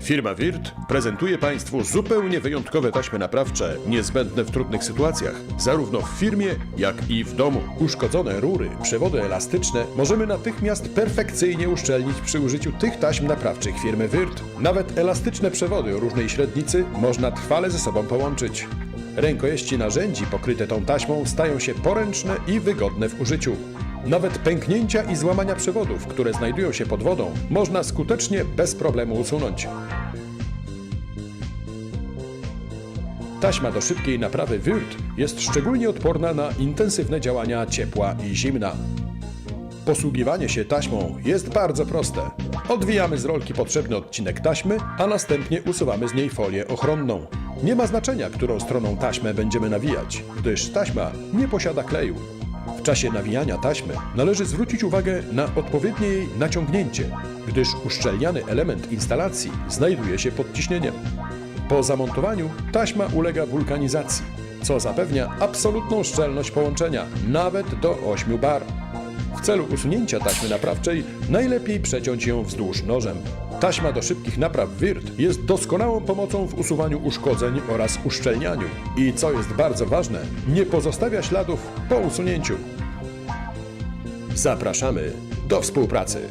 Firma Wirt prezentuje Państwu zupełnie wyjątkowe taśmy naprawcze, niezbędne w trudnych sytuacjach, zarówno w firmie, jak i w domu. Uszkodzone rury, przewody elastyczne możemy natychmiast perfekcyjnie uszczelnić przy użyciu tych taśm naprawczych firmy Wirt. Nawet elastyczne przewody o różnej średnicy można trwale ze sobą połączyć. Rękojeści narzędzi pokryte tą taśmą stają się poręczne i wygodne w użyciu. Nawet pęknięcia i złamania przewodów, które znajdują się pod wodą, można skutecznie bez problemu usunąć. Taśma do szybkiej naprawy Wirt jest szczególnie odporna na intensywne działania ciepła i zimna. Posługiwanie się taśmą jest bardzo proste. Odwijamy z rolki potrzebny odcinek taśmy, a następnie usuwamy z niej folię ochronną. Nie ma znaczenia, którą stroną taśmę będziemy nawijać, gdyż taśma nie posiada kleju. W czasie nawijania taśmy należy zwrócić uwagę na odpowiednie jej naciągnięcie, gdyż uszczelniany element instalacji znajduje się pod ciśnieniem. Po zamontowaniu taśma ulega wulkanizacji, co zapewnia absolutną szczelność połączenia, nawet do 8 bar. Celu usunięcia taśmy naprawczej najlepiej przeciąć ją wzdłuż nożem. Taśma do szybkich napraw Wirt jest doskonałą pomocą w usuwaniu uszkodzeń oraz uszczelnianiu i co jest bardzo ważne, nie pozostawia śladów po usunięciu. Zapraszamy do współpracy.